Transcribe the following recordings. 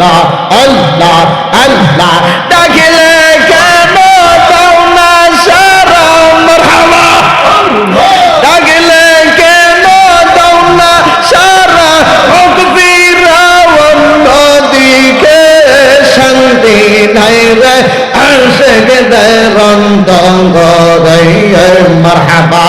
আল্লাহ আল্লাহ আল্লাহ। ডাকিলে কেন দাও না সারা মারহাবা? ডাকিলে কেন দাও না সারা হোক ফিরাউন নদীকে শান্তি নাই রে, আশেক দেরন্দ মারহাবা।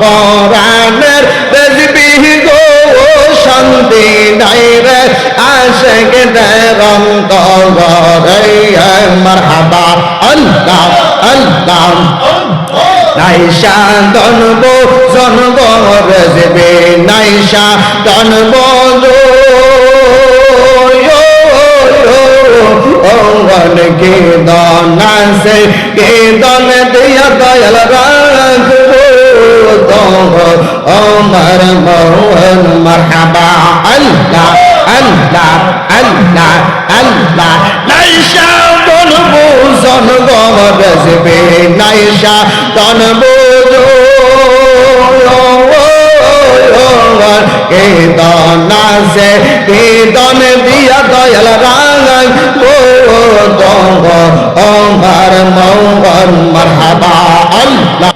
গো শান্তি নাই রে আশেক দেরন্দ গরে মারহাবা, আল্লাহ আল্লাহ। নাইশা জন্ম জন্ম রেজবে নাইশা জন্ম অঙ্গন কে দন আছে কে দন দিয়া দয়াল রাখব অমর মোহন মারহাবা আল্লাহ আল্লাহ আল্লাহ আল্লাহ। নাইশা জন্ম জন্ম রেজবে নাইশা জন্ম কে দন আছে কে দন দিয়া দয়াল রাঙাই ও দঙ্গ অমর মঙ্গল মারহাবা আল্লাহ।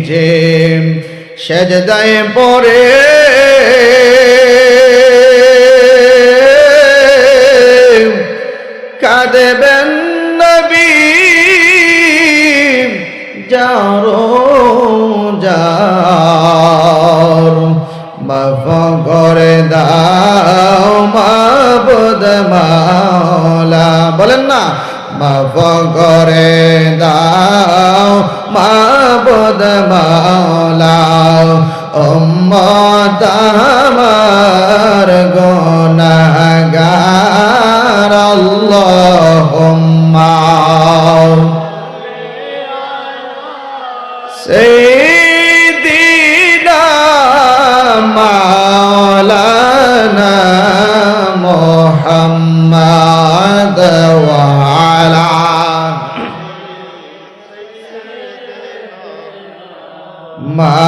নিজে সেজদায় পরে কাঁদবেন নবী যারো যার মাফ দাও বলেন না মাফ করে দাও মাবুদ মাওলাও উম্মত আমার গুনাহগার আল্লাহুম্মা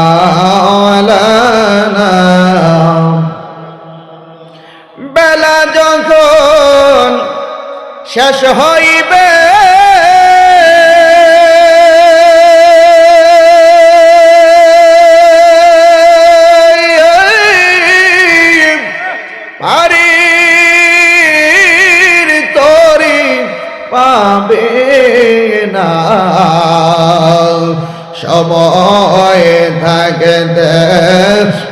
মাওলানা বেলা যখন শেষ হইবে সময় থাকে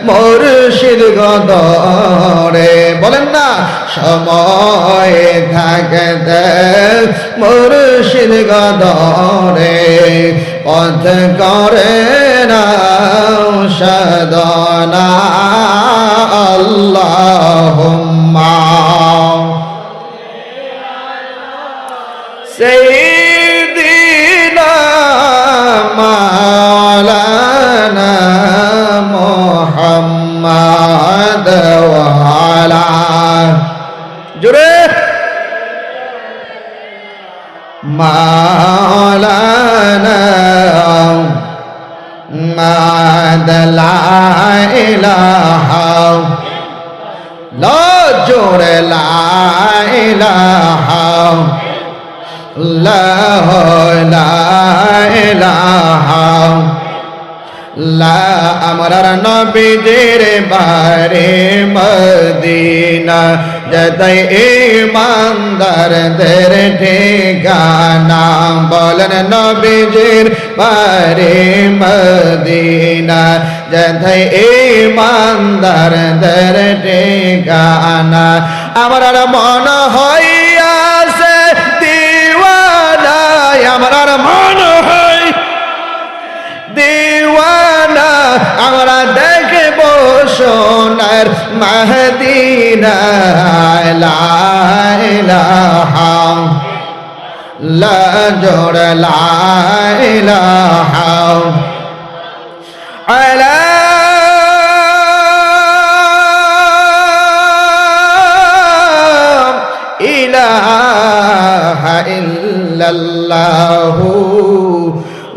মুর্শিদ গদরে। বলেন না, সময় থাকে মুর্শিদ গদরে। পথ করে না সদনা আল্লাহুম্মা। সেই محمد وعلى جرے مولانا مد لا الہ لا جوڑ لا الہ لا لا الہ আমরা নবীজির বারে মদিনা যতই ইমানদার দের ঠিকানা, বলেন নবীজির বারে মদিনা যতই ইমানদার দের ঠিকানা। আমার মন হইয়াছে দিওয়ানা আমার মন হয় দিওয়া আমরা দেখব সোনার মাহদিনা লাইলাহা লজর লাইলাহা আলা ইলাহা ইল্লাল্লাহু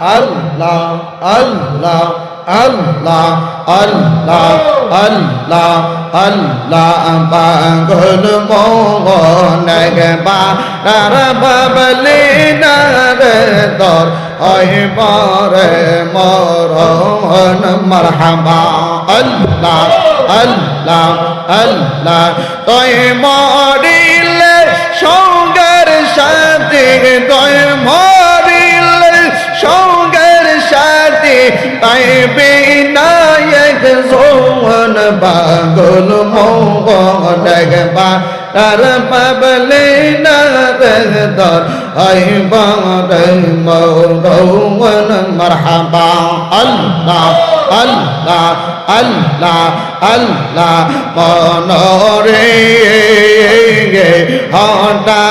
আল্লাহ আল্লাহ আল্লাহ আল্লাহ আল্লাহ আল্লাহ বাঙ্গল মগ বারার বাবলে দর হয় বরে মরহন মারহাবা। আল্লাহ আল্লাহ আল্লাহ তয় মরিলে সঙ্গের সাথে তয় মর তাই বিনায়ক সোহন পাগল মোহন বা তার পাবলে না দর عباد المولون مرحبا الله الله الله الله মনরে হটা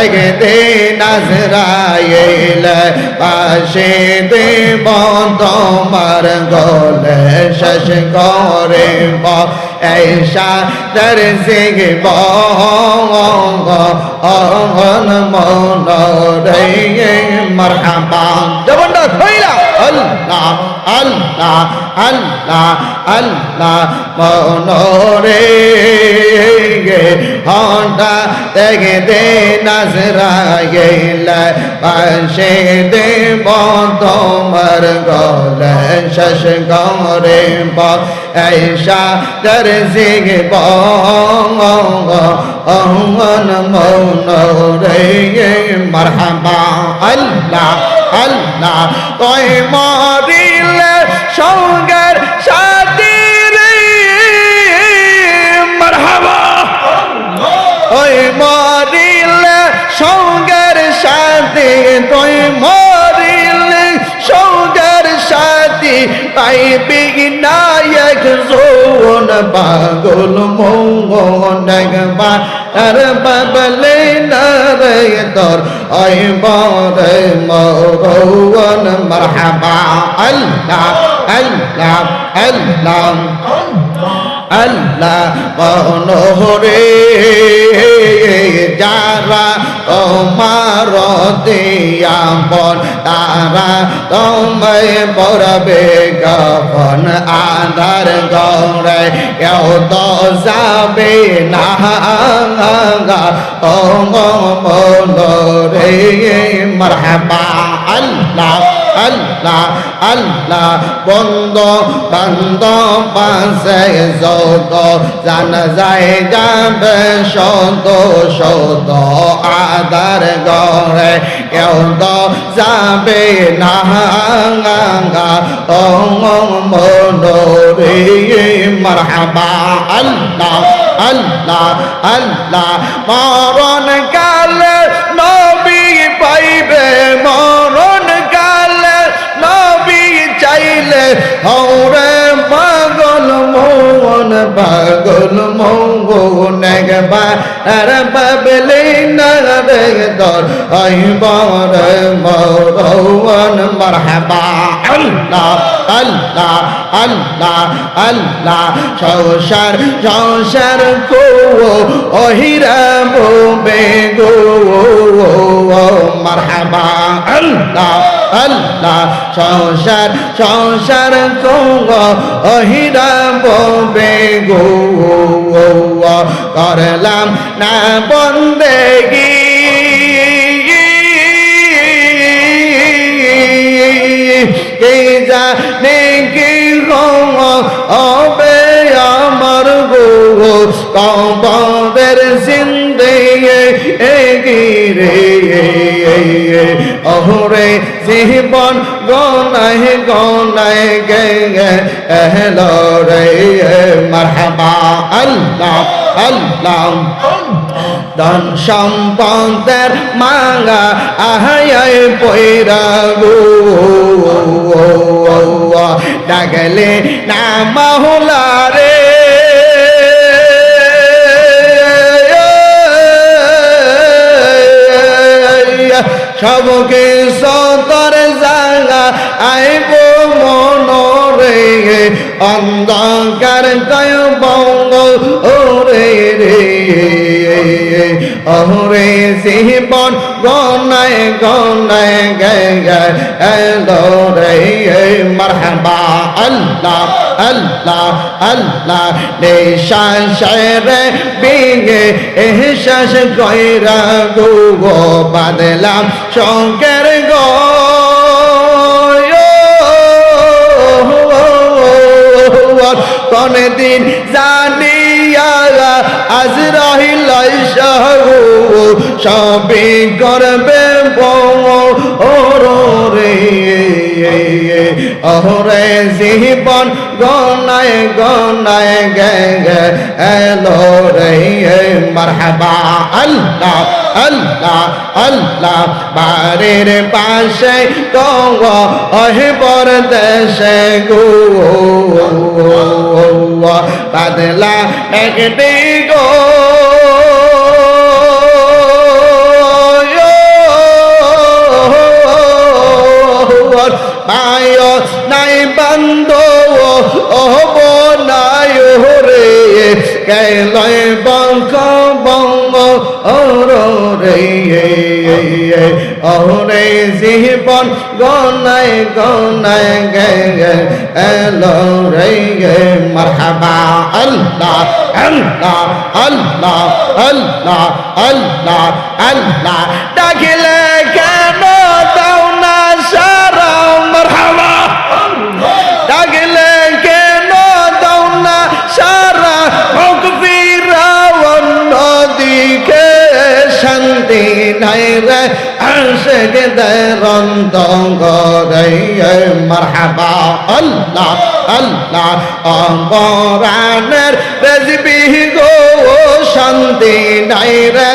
একদে নাজরাইল পাশে দে বন্ধ মার গলে শেষ করে বা ऐशा दर से बोन मौन रे मरहबा जबरदस्त होइला अल्लाह अल्लाह अल्लाह अल्लाह मौन रे হন্ডা থেকে দে নাজরা গেল পাশে দে বন্ধ মর গলে শশ গরে বন্ধ ऐशा कर सिंह बन मौन रे मरहबा अल्लाह अल्लाह कोई मार পাইবি নায়ক জোন পাগল মোহন বা আর বাবলে নারে তোর ওই বরে মরৌন মরহাবা আল্লাহ আল্লাহ আল্লাহ আল্লাহ মনোহরে যারা তোমার দিয়াবন, তারা তোমায় পড়বে গপন আধার গৌরে কেউ তো যাবে না ও মনোরে মরহাবা, আল্লাহ। আল্লাহ আল্লাহ, বন্ধ, বান্ধ পাশে যত, জান যায় যাবে শত শত আদার গড়ে। কেউ তো যাবে না মনোরে মারহাবা। আল্লাহ আল্লাহ আল্লাহ, মরণ কালে হৌরে পাগল মোহন পাগল মোহন একবার বাবলি নরে দর আইবার মরণ মারহাবা আল্লাহ আল্লাহ আল্লাহ আল্লাহ সংসার সংসার কো ওহিরা বে গো মারহাবা আল্লাহ আল্লাহ সংসার সংসার কো ওহিরা বে গো করলাম না বন্দেগী কে জানে কি হবে আমার গো কবরের জিন্দে গিরে অহরে জীবন গনায় গনায় গে এহলো রে মারহাবা, আল্লাহ আল্লাহ। ধন সম্পদের মাঙ্গা আহায় পয়রা গো। ডাগলে না মাহুলা রে। সবকে সতর জাগা আইব মনরে অন্ধকার কয় বঙ্গ ওরে রে। অহরে জীবন গনায় গনায় গে গে, এলো রে, মারহাবা, আল্লাহ আল্লাহ আল্লাহ নিশান শেরে বিঙে এহসাস কইরা গো গো বাদলাম শঙ্কের গো কোন দিন জানিয়া আজ রহিল সহু সবে করবে রে অহরে জীবন গনায় গনায় গে এলো রে মারহাবা আল্লাহ আল্লাহ আল্লাহ বাড়ির পাশে তো অহিবর দেশে গো বাদলা একটি গো পায় নাই বন্ধ ওহব নাই রে কেলয় বঙ্ক বঙ্গ ওর রে ওরে জীবন গনায় গনায় গে গে, এলো রে মারহাবা, আল্লাহ আল্লাহ আল্লাহ আল্লাহ আল্লাহ আল্লাহ। ডাকিলে শান্তি নাই রে, আশেক দেরন্ত গরে মারহাবা আল্লাহ আল্লাহ, অমরানের রেজবি গো, শান্তি নাই রে,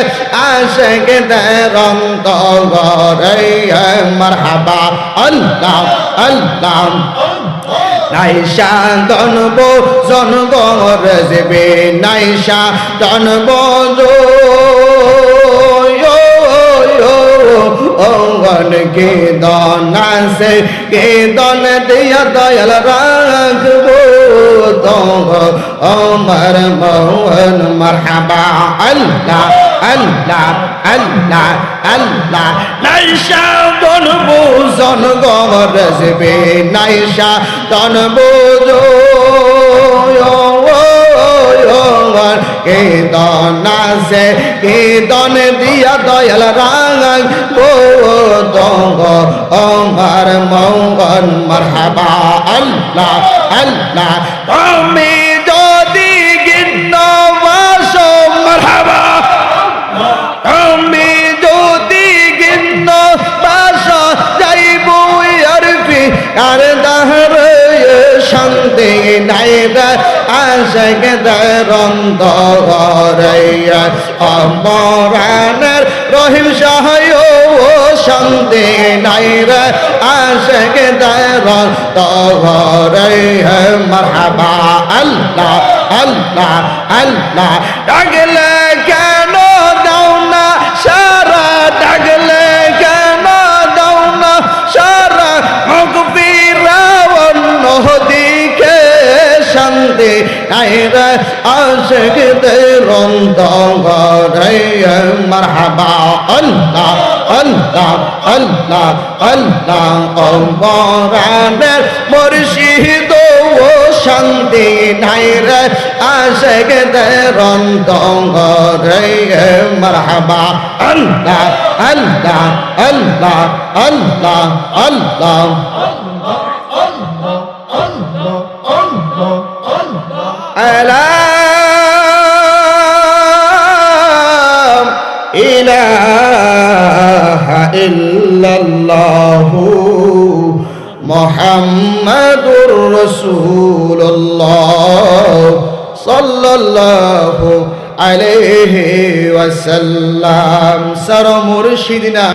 আশেক দেরন্ত গরে মারহাবা আল্লাহ আল্লাহ। নাইশা জনব জনব রজবে নাইশা জনব অঙ্গন কে দন আছে। কে দন দিয়া দয়াল রাখব দঙ্গ অমর মোহন, মারহাবা। আল্লাহ আল্লাহ আল্লাহ আল্লাহ। নাইশা জনবো জনগম রজবে নাইশা জনবো কে দন আছে কে দন দিয়া দয়াল রাঙ ও দঙ্গ, অমর মঙ্গন মারহাবা, আল্লাহ আল্লাহ। তুমি যদি গিন্ন বাস, মারহাবা আমি যদি গিন্ন বাসা, যাইব আর কি আর দাহর শান্তি নাই আশেক দরন্দ অমরানের রহিম সাহায় শান্তি নাই রে আশেক দরন্দ আল্লাহ আল্লাহ আল্লাহ। ডাকলে আশেক দের অন্ধরে মারহাবা, আল্লাহ আল্লাহ আল্লাহ আল্লাহ অম্বরানের মুর্শিদ ও শান্তি নাই রে। আশেক দের অন্ধরে মারহাবা আল্লাহ আল্লাহ আল্লাহ আল্লাহ আল্লাহ আল্লাহ। আলাম ইলাহা ইল্লাল্লাহু মুহাম্মাদুর রাসূলুল্লাহ সাল্লাল্লাহু আলাইহি ওয়াসাল্লাম। সর মুর্শিদিনা।